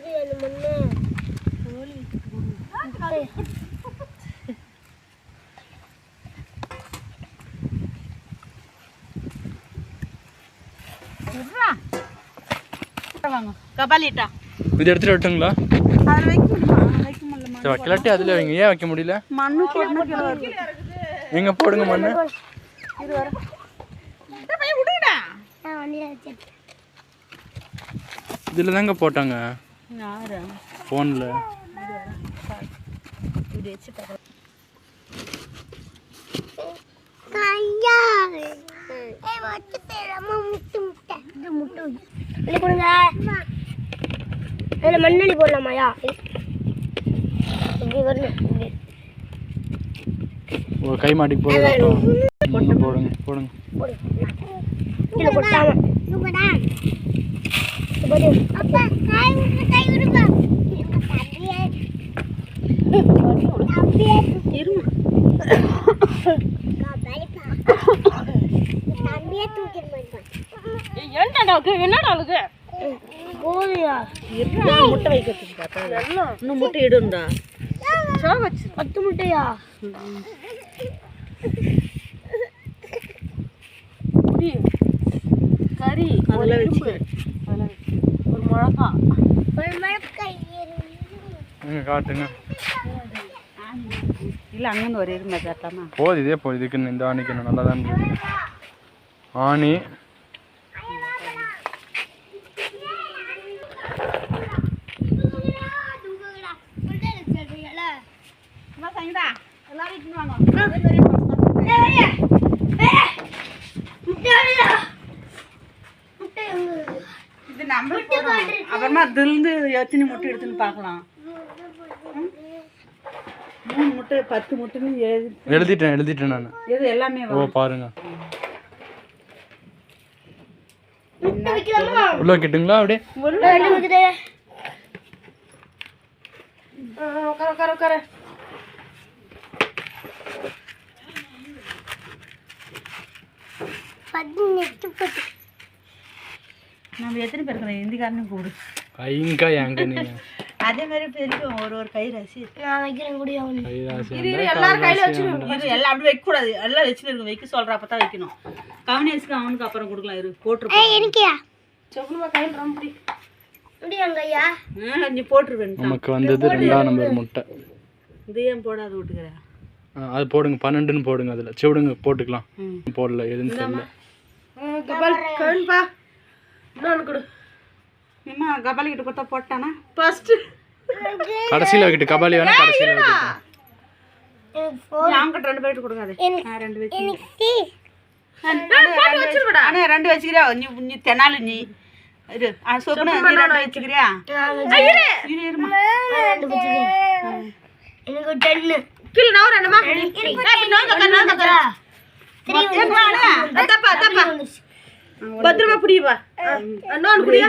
போயிருக்கு அது முன்னே இது எடுத்துட்டு வரட்டுங்களா வைங்க. ஏன் வைக்க முடியல? மண்ணு எங்க போடுங்க மண்ணு? இதுல தாங்க போட்டாங்க. ஃபோனில் அதில் போடலாமாயா இப்படி ஒரு கை மாட்டிக்கு போடுங்க போடுங்க. போடுங்க போடுங்க என்னடா என்னடா அழுகு போதுயா முட்டை வைக்கிறதுக்கு பார்த்தா இன்னும் முட்டை இடுண்டா வச்சு பத்து முட்டையா கறி அதெல்லாம் வச்சு ஒரு மிளகா ஒரு மிளகாய் காட்டுங்க. இல்லை அங்கேருந்து ஒரு இது மாட்டாமா போது இதே போகுது இதுக்கு இந்த ஆணிக்கு என்ன நல்லா தான் ஆணி. அப்புறமா திருந்து எத்தனை முட்டை எடுத்துன்னு பார்க்கலாம். மூணு முட்டை பத்து முட்டைன்னு எழுதி எழுதிட்டேன் எழுதிட்டேன் நான் எது எல்லாமே ஓ பாருங்க உள்ள வைக்கட்டுங்களா அப்படியே உட்கார உட்கார உட்கார பதினெட்டு பத்து நம்ம எத்தனை பேர் இருக்கிறோம் இந்திக்காரனும் கூடு கைங்கா எங்க நீங்க அதே மாதிரி பெருக்கும் ஒரு ஒரு கை ரசி நான் வைக்கிறேன் கூடிய எல்லாரும் கையில வச்சுக்கணும் இரு எல்லாம் அப்படி வைக்க கூடாது எல்லாம் வச்சுட்டு இருக்கு. வைக்க சொல்ற அப்பதான் வைக்கணும். கவனியஸ்க்கு அவனுக்கு அப்புறம் கொடுக்கலாம். இரு போட்டுருப்போம். எனக்கியா சொகுமா கையில் ரொம்ப நீ போட்டுருவேன். நமக்கு வந்தது ரெண்டாம் நம்பர் முட்டை. இது ஏன் போடாது விட்டுக்கிறேன் ஆ, அது போடுங்க. பன்னெண்டுன்னு போடுங்க அதில். செவிடுங்க போட்டுக்கலாம். போடல எதுன்னு தெரியல. ஏமா கபாலி கிட்ட கொடுத்தா போட்டானா? ஃபர்ஸ்ட் கடைசியில் வைக்கிட்டு கபாலி வேணா கடைசியில் வைக்கிட்டு நாங்கிட்ட ரெண்டு பேருக்கு ரெண்டு பேருக்கு அண்ணா ரெண்டு வச்சுக்கிறியா? நீ நீ தெனாலு நீ. இரு. சொப்னா நீ ரெண்டு வச்சுக்கிறியா? இரு இருமா. எனக்கு டென்னு. கில் பத்திரமா புரியுவா நான் குடியா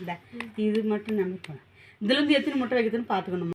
இந்த இது மட்டும் நம்ம நம்பிக்கணும் இதுலேருந்து எத்தனை முட்டை வைக்கிறதுன்னு பார்த்துக்கணும்?